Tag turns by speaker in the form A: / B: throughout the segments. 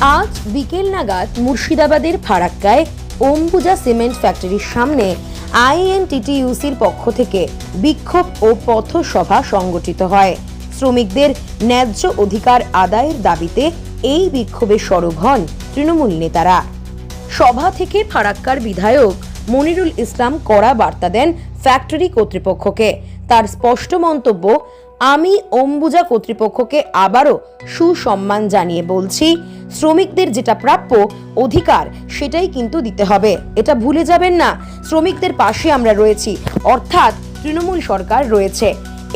A: আজ বিকেল নাগাদ মুর্শিদাবাদের ফারাক্কায় অম্বুজা সিমেন্ট ফ্যাক্টরির সামনে আইএনটিটিইউসির পক্ষ থেকে বিক্ষোভ ও পথসভা সংগঠিত হয়। শ্রমিকদের ন্যায্য অধিকার আদায়ের দাবিতে এই বিক্ষোভে সরব হন তৃণমূল নেতারা। সভা থেকে ফারাক্কার বিধায়ক মনিরুল ইসলাম কড়া বার্তা দেন ফ্যাক্টরি কর্তৃপক্ষকে। তার স্পষ্ট মন্তব্য, আমি অম্বুজা কর্তৃপক্ষকে আবারও সুসম্মান জানিয়ে বলছি, শ্রমিকদের যেটা প্রাপ্য অধিকার সেটাই কিন্তু দিতে হবে। এটা ভুলে যাবেন না, শ্রমিকদের পাশে আমরা রয়েছি, অর্থাৎ তৃণমূল সরকার রয়েছে।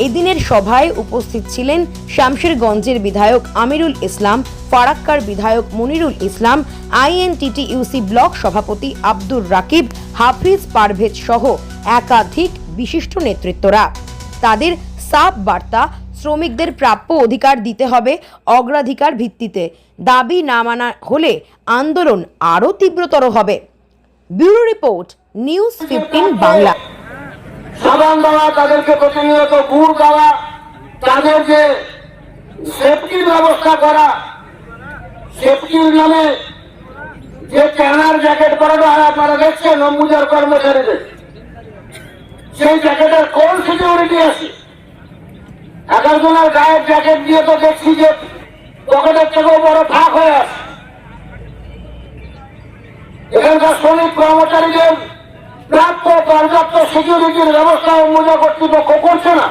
A: এদিনের সভায় উপস্থিত ছিলেন শামশেরগঞ্জের বিধায়ক আমিরুল ইসলাম, ফারাক্কার বিধায়ক মনিরুল ইসলাম, আইএনটিটিইউসি ব্লক সভাপতি আব্দুর রাকিব, হাফিজ পারভেজ সহ একাধিক বিশিষ্ট নেতৃত্বরা। তাদের সাফ বার্তা শ্রমিকদের প্রাপ্য অধিকার দিতে হবে অগ্রাধিকার ভিত্তিতে। দাবি না মানা হলে আন্দোলন আরও তীব্রতর হবে। Bureau report, news fifteen Bangla.
B: সাবান দেওয়া, তাদেরকে প্রতিনিয়ত গুড় দেওয়া, তাদের যে সেফটির ব্যবস্থা করা সেফটির নামে যে ট্যানার জ্যাকেট পরানো হয়, আপনারা দেখছেন, অম্বুজার কর্মচারীদের। সেই জ্যাকেটের কোন সিকিউরিটি আছে? এক একজনের গায়ের জ্যাকেট দিয়ে তো দেখছি যে পকেটের থেকেও বড় ফাঁক হয়ে আছে। এখানকার শ্রমিক কর্মচারীদের প্রাপ্য পর্যাপ্ত সিকিউরিটির ব্যবস্থা অম্বুজা কর্তৃপক্ষ করছে না।